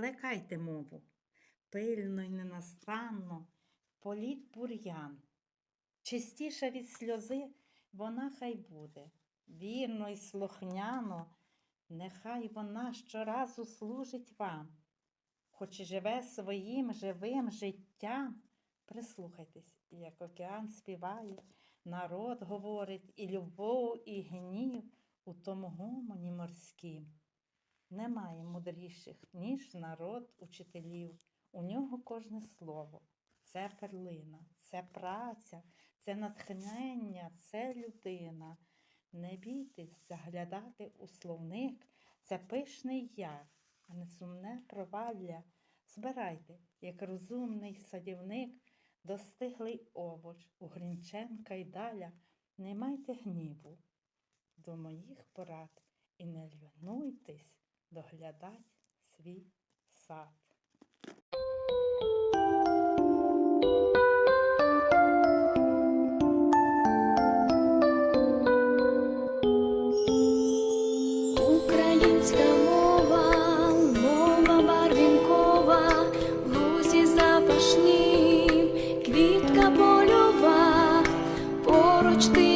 вивчайте мову. Пильно й ненастанно політ бур'ян. Чистіша від сльози вона хай буде, вірно й слухняно, нехай вона щоразу служить вам, хоч і живе своїм живим життям. Прислухайтесь, як океан співає, народ говорить і любов, і гнів у тому гомоні морськім. Немає мудріших, ніж народ учителів. У нього кожне слово це перлина, це праця, це натхнення, це людина. Не бійтесь заглядати у словник, це пишний яр, а не сумне провалля. Збирайте, як розумний садівник, достиглий овоч у Грінченка й даля. Не майте гніву до моїх порад і не лінуйтесь доглядать свій сад. Українська мова, мова барвінкова, в лузі запашні, квітка польова, поруч ти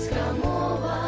українська мова.